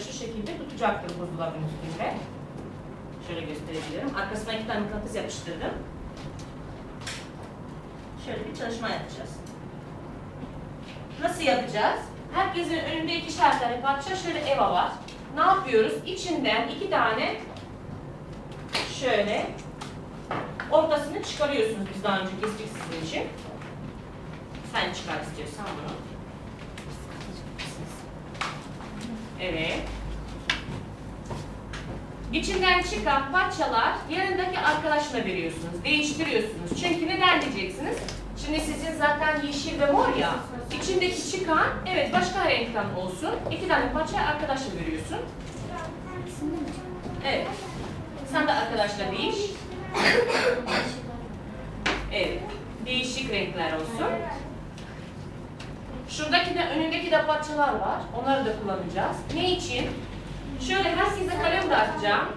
şu şekilde tutacaktır buzdolabının üstünde. Şöyle gösterebilirim. Arkasına iki tane mıknatıs yapıştırdım. Şöyle bir çalışma yapacağız. Nasıl yapacağız? Herkesin önünde ikişer tane parça şöyle eva var. Ne yapıyoruz? İçinden iki tane şöyle ortasını çıkarıyorsunuz biz daha önce kestik sizin için. Sen çıkar istiyorsan bunu. Evet. İçinden çıkan parçalar yanındaki arkadaşına veriyorsunuz, değiştiriyorsunuz. Çünkü neden diyeceksiniz? Şimdi sizin zaten yeşil ve mor ya, içindeki çıkan, evet başka renkten olsun, iki tane parça arkadaşa veriyorsun. Evet. Sen de arkadaşla değiş. Evet. Değişik renkler olsun. Şuradaki de önündeki de parçalar var. Onları da kullanacağız. Ne için? Şöyle herkese kalem dağıtacağım.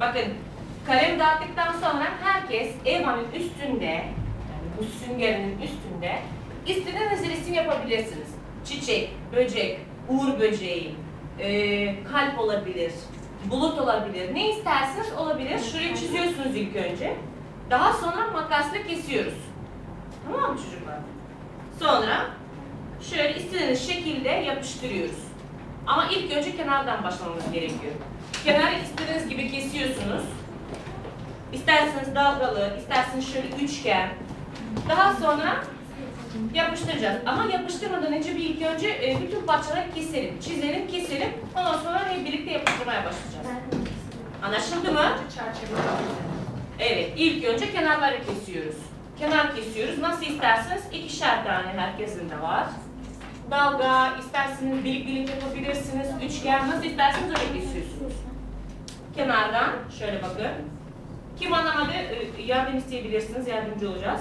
Bakın kalem dağıttıktan sonra herkes Eva'nın üstünde, yani bu süngerinin üstünde istediğiniz resim yapabilirsiniz. Çiçek, böcek, uğur böceği, e, kalp olabilir, bulut olabilir. Ne isterseniz olabilir. Şurayı çiziyorsunuz ilk önce. Daha sonra makasla kesiyoruz. Tamam mı çocuklar? Sonra şöyle istediğiniz şekilde yapıştırıyoruz. Ama ilk önce kenardan başlamamız gerekiyor. Kenarı istediğiniz gibi kesiyorsunuz. İsterseniz dalgalı, isterseniz şöyle üçgen. Daha sonra yapıştıracağız. Ama yapıştırmadan önce bir ilk önce e, bütün parçaları keselim, çizelim, keselim. Ondan sonra hep birlikte yapıştırmaya başlayacağız. Anlaşıldı mı? Evet, ilk önce kenarları kesiyoruz. Kenar kesiyoruz. Nasıl isterseniz ikişer tane herkesin de var. Dalga, isterseniz delik yapabilirsiniz. Üçgen, nasıl isterseniz öyle kesiyorsunuz. Kenardan şöyle bakın. Kim anlamadı e, yardım isteyebilirsiniz, yardımcı olacağız.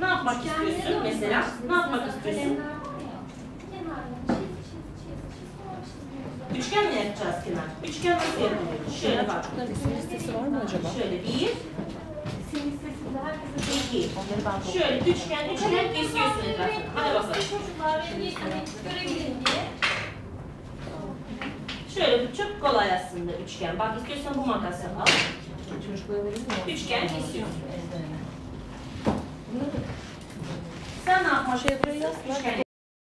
Ne yapmak istiyorsun mesela? Ne yapmak istiyorsun? Üçgen mi yapacağız kenar? Üçgen nasıl yapılıyor? Şöyle bak. İsim listesi var mı acaba? Şöyle bir, iki. Şöyle üçgen, üçgen kesiyorsun etrafını. Hadi bakalım. Çocuklar beni görebilin diye. Şöyle bu çok kolay aslında üçgen. Bak istiyorsan bu makası al. Çocuklara verir mi? Üçgen kesiyorsun. შევღერია